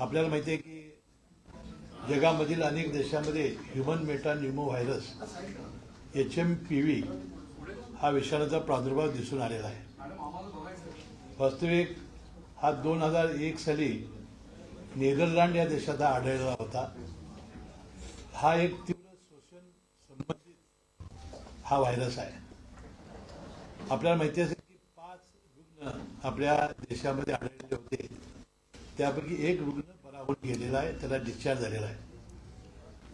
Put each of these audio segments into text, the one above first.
आपल्याला माहिती आहे की जगामधील अनेक देशामध्ये human meta pneumo virus H M P V हा विषाणूचा प्रादुर्भाव दिसून आलेला आहे. वास्तविक हा दोन हजार एक साली नेदरलँड या देशात हा होता. हा एक तीव्र शोषण संबंधित हा व्हायरस आहे. आपल्याला माहिती असेल की पाच रुग्ण आपल्या देशामध्ये आढळले होते. त्यापैकी एक रुग्ण बरा होऊन गेलेला आहे त्याला डिस्चार्ज झालेला आहे.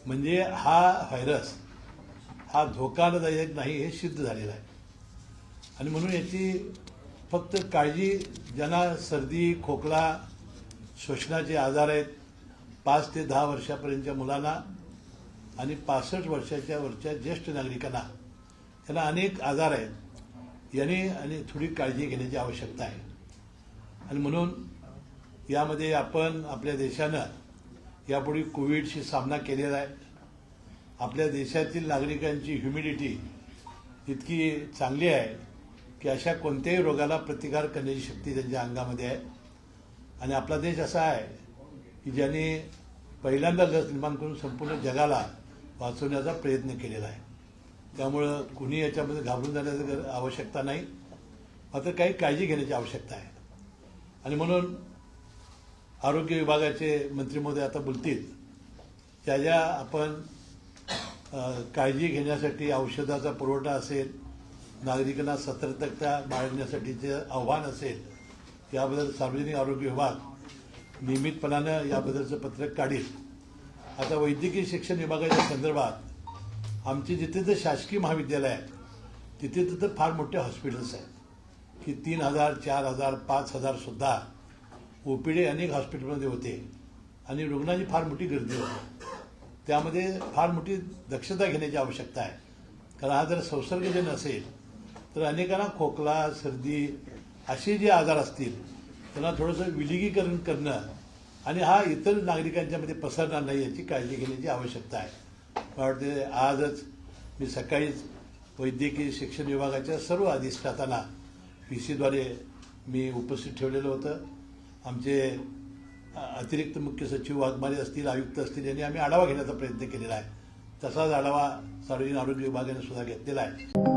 म्हणजे हा व्हायरस हा धोकादायक नाही हे सिद्ध झालेलं आहे. आणि म्हणून याची फक्त काळजी ज्यांना सर्दी खोकला श्वसनाचे आजार आहेत पाच ते दहा वर्षापर्यंतच्या मुलांना आणि पासष्ट वर्षाच्या वरच्या ज्येष्ठ नागरिकांना त्यांना अनेक आजार आहेत. याने आणि थोडी काळजी घेण्याची आवश्यकता आहे. आणि म्हणून यामध्ये आपण आपल्या देशानं यापूर्वी कोविडशी सामना केलेला आहे. आपल्या देशातील नागरिकांची ह्युमिडिटी इतकी चांगली आहे की अशा कोणत्याही रोगाला प्रतिकार करण्याची शक्ती त्यांच्या अंगामध्ये आहे. आणि आपला देश असा आहे की ज्याने पहिल्यांदा लस निर्माण करून संपूर्ण जगाला वाचवण्याचा प्रयत्न केलेला आहे. त्यामुळं कुणी याच्यामध्ये घाबरून जाण्याची आवश्यकता नाही. मात्र काही काळजी घेण्याची आवश्यकता आहे. आणि म्हणून आरोग्य विभागाचे मंत्री महोदय आता बोलतील. त्या ज्या आपण काळजी घेण्यासाठी औषधाचा पुरवठा असेल नागरिकांना सतर्कता बाळगण्यासाठीचे आव्हान असेल याबद्दल सार्वजनिक आरोग्य विभाग नियमितपणानं याबद्दलचं पत्रक काढील. आता वैद्यकीय शिक्षण विभागाच्या संदर्भात आमची जिथे तर शासकीय महाविद्यालय आहे तिथे तिथं फार मोठे हॉस्पिटल्स आहेत की तीन हजार चार हजार पाच हजारसुद्धा ओपीडी अनेक हॉस्पिटलमध्ये होते. आणि रुग्णांची फार मोठी गर्दी होती. त्यामध्ये फार मोठी दक्षता घेण्याची आवश्यकता आहे. कारण हा जर संसर्गजन असेल तर अनेकांना खोकला सर्दी असे जे आजार असतील त्यांना थोडंसं विलगीकरण करणं आणि हा इतर नागरिकांच्यामध्ये पसरणार नाही याची काळजी घेण्याची आवश्यकता आहे. मला वाटते आजच मी सकाळीच वैद्यकीय शिक्षण विभागाच्या सर्व अधिष्ठातांना पी सीद्वारे मी उपस्थित ठेवलेलं होतं. आमचे अतिरिक्त मुख्य सचिव वाघमारे असतील आयुक्त असतील यांनी आम्ही आढावा घेण्याचा प्रयत्न केलेला आहे. तसाच आढावा सार्वजनिक आरोग्य विभागाने सुद्धा घेतलेला आहे.